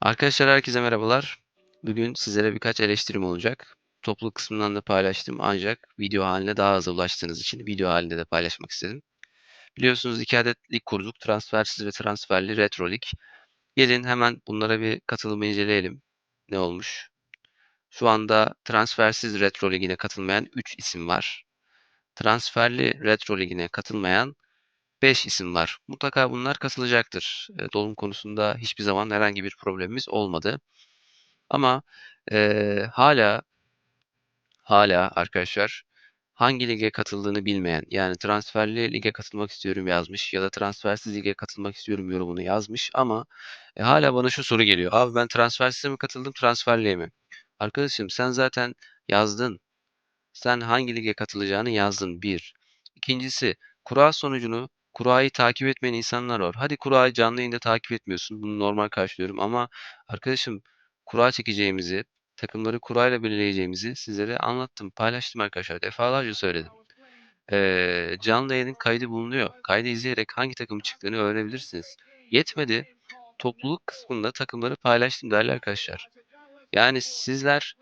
Arkadaşlar herkese merhabalar. Bugün sizlere birkaç eleştirim olacak. Topluluk kısmından da paylaştım ancak video haline daha hızlı ulaştığınız için video halinde de paylaşmak istedim. Biliyorsunuz iki adet lig kurduk. Transfersiz ve transferli retro lig. Gelin hemen bunlara bir katılımı inceleyelim. Ne olmuş? Şu anda transfersiz retro ligine katılmayan 3 isim var. Transferli retro ligine katılmayan 5 isim var. Mutlaka bunlar katılacaktır. E, dolum konusunda hiçbir zaman herhangi bir problemimiz olmadı. Ama eee hala hala arkadaşlar hangi lige katıldığını bilmeyen yani transferli lige katılmak istiyorum yazmış ya da transfersiz lige katılmak istiyorum yorumunu yazmış ama e, hala bana şu soru geliyor. Abi ben transfersize mi katıldım transferliye mi? Arkadaşım sen zaten yazdın. Sen hangi lige katılacağını yazdın bir. İkincisi kura sonucunu kurayı takip etmeyen insanlar var. Hadi kurayı canlı yayında takip etmiyorsun. Bunu normal karşılıyorum ama arkadaşım kura çekeceğimizi, takımları kurayla belirleyeceğimizi sizlere anlattım, paylaştım arkadaşlar. Defalarca söyledim. Ee, canlı yayının kaydı bulunuyor. Kaydı izleyerek hangi takım çıktığını öğrenebilirsiniz. Yetmedi. Topluluk kısmında takımları paylaştım değerli arkadaşlar. Yani sizler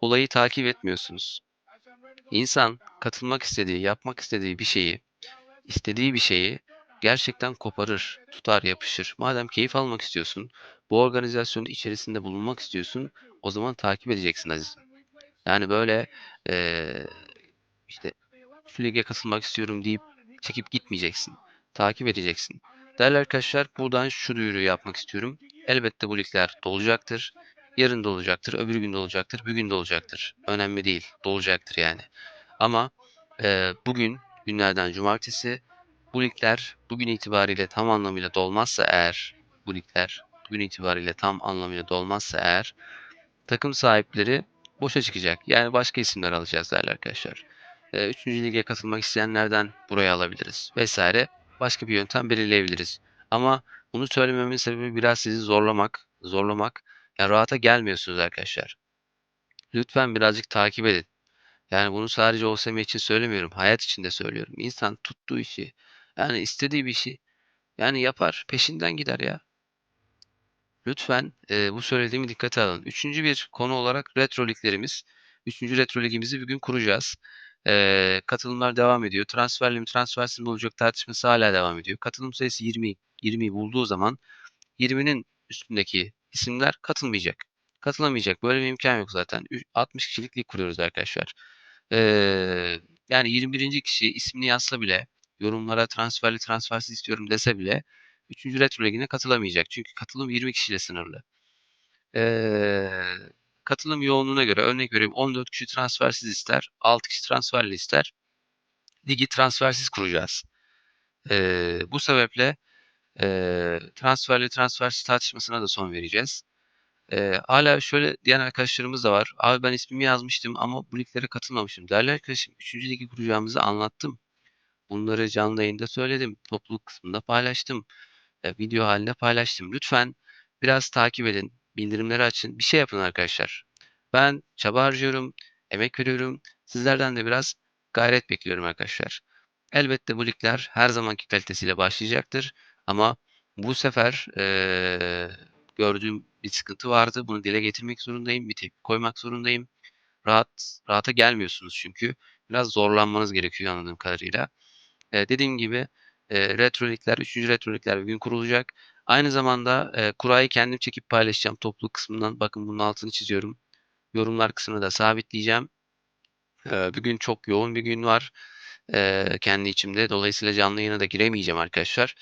olayı takip etmiyorsunuz. İnsan katılmak istediği, yapmak istediği bir şeyi, istediği bir şeyi gerçekten koparır, tutar, yapışır. Madem keyif almak istiyorsun, bu organizasyonun içerisinde bulunmak istiyorsun, o zaman takip edeceksin azizim. Yani böyle eee, işte şu lige katılmak istiyorum deyip çekip gitmeyeceksin. Takip edeceksin. Değerli arkadaşlar buradan şu duyuruyu yapmak istiyorum. Elbette bu ligler dolacaktır. Yarın dolacaktır, öbür gün dolacaktır, bugün dolacaktır. Önemli değil, dolacaktır yani. Ama e, bugün günlerden cumartesi bu ligler bugün itibariyle tam anlamıyla dolmazsa eğer bu ligler bugün itibariyle tam anlamıyla dolmazsa eğer takım sahipleri boşa çıkacak. Yani başka isimler alacağız değerli arkadaşlar. E, üçüncü lige katılmak isteyenlerden buraya alabiliriz vesaire. Başka bir yöntem belirleyebiliriz. Ama bunu söylememin sebebi biraz sizi zorlamak, zorlamak. Yani rahata gelmiyorsunuz arkadaşlar. Lütfen birazcık takip edin. Yani bunu sadece OSM için söylemiyorum. Hayat için de söylüyorum. İnsan tuttuğu işi, yani istediği bir işi yani yapar, peşinden gider ya. Lütfen e, bu söylediğimi dikkate alın. Üçüncü bir konu olarak retro liglerimiz. Üçüncü retro ligimizi bugün kuracağız. E, katılımlar devam ediyor. Transferli mi transfersiz mi olacak tartışması hala devam ediyor. Katılım sayısı 20. 20'yi bulduğu zaman 20'nin üstündeki isimler katılmayacak. Katılamayacak. Böyle bir imkan yok zaten. 60 kişilik lig kuruyoruz arkadaşlar. Ee, yani 21. kişi ismini yazsa bile yorumlara transferli transfersiz istiyorum dese bile 3. retro ligine katılamayacak. Çünkü katılım 20 kişiyle sınırlı. Ee, katılım yoğunluğuna göre örnek vereyim 14 kişi transfersiz ister, 6 kişi transferli ister. Ligi transfersiz kuracağız. Ee, bu sebeple e, transferli transfersiz tartışmasına da son vereceğiz. Ee, hala şöyle diyen arkadaşlarımız da var. Abi ben ismimi yazmıştım ama bu liglere katılmamışım. Değerli arkadaşım 3. ligi kuracağımızı anlattım. Bunları canlı yayında söyledim. Topluluk kısmında paylaştım. E, video halinde paylaştım. Lütfen biraz takip edin. Bildirimleri açın. Bir şey yapın arkadaşlar. Ben çaba harcıyorum. Emek veriyorum. Sizlerden de biraz gayret bekliyorum arkadaşlar. Elbette bu ligler her zamanki kalitesiyle başlayacaktır. Ama bu sefer eee, gördüğüm bir sıkıntı vardı. Bunu dile getirmek zorundayım. Bir tepki koymak zorundayım. Rahat rahata gelmiyorsunuz çünkü. Biraz zorlanmanız gerekiyor anladığım kadarıyla. Eee, dediğim gibi eee retro ligler, 3. retro ligler bugün kurulacak. Aynı zamanda eee, kurayı kendim çekip paylaşacağım topluluk kısmından. Bakın bunun altını çiziyorum. Yorumlar kısmını da sabitleyeceğim. Eee, bugün çok yoğun bir gün var. Eee, kendi içimde. Dolayısıyla canlı yayına da giremeyeceğim arkadaşlar.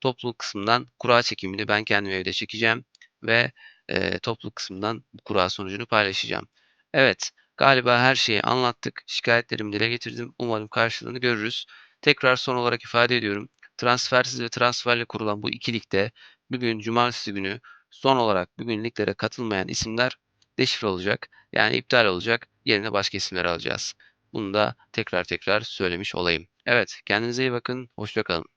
Topluluk kısmından kura çekimini ben kendim evde çekeceğim ve eee topluluk kısmından bu kura sonucunu paylaşacağım. Evet, galiba her şeyi anlattık. Şikayetlerimi dile getirdim. Umarım karşılığını görürüz. Tekrar son olarak ifade ediyorum. Transfersiz ve transferle kurulan bu iki ligde bugün cumartesi günü son olarak bugün liglere katılmayan isimler deşifre olacak. Yani iptal olacak. Yerine başka isimler alacağız. Bunu da tekrar tekrar söylemiş olayım. Evet, kendinize iyi bakın. Hoşça kalın.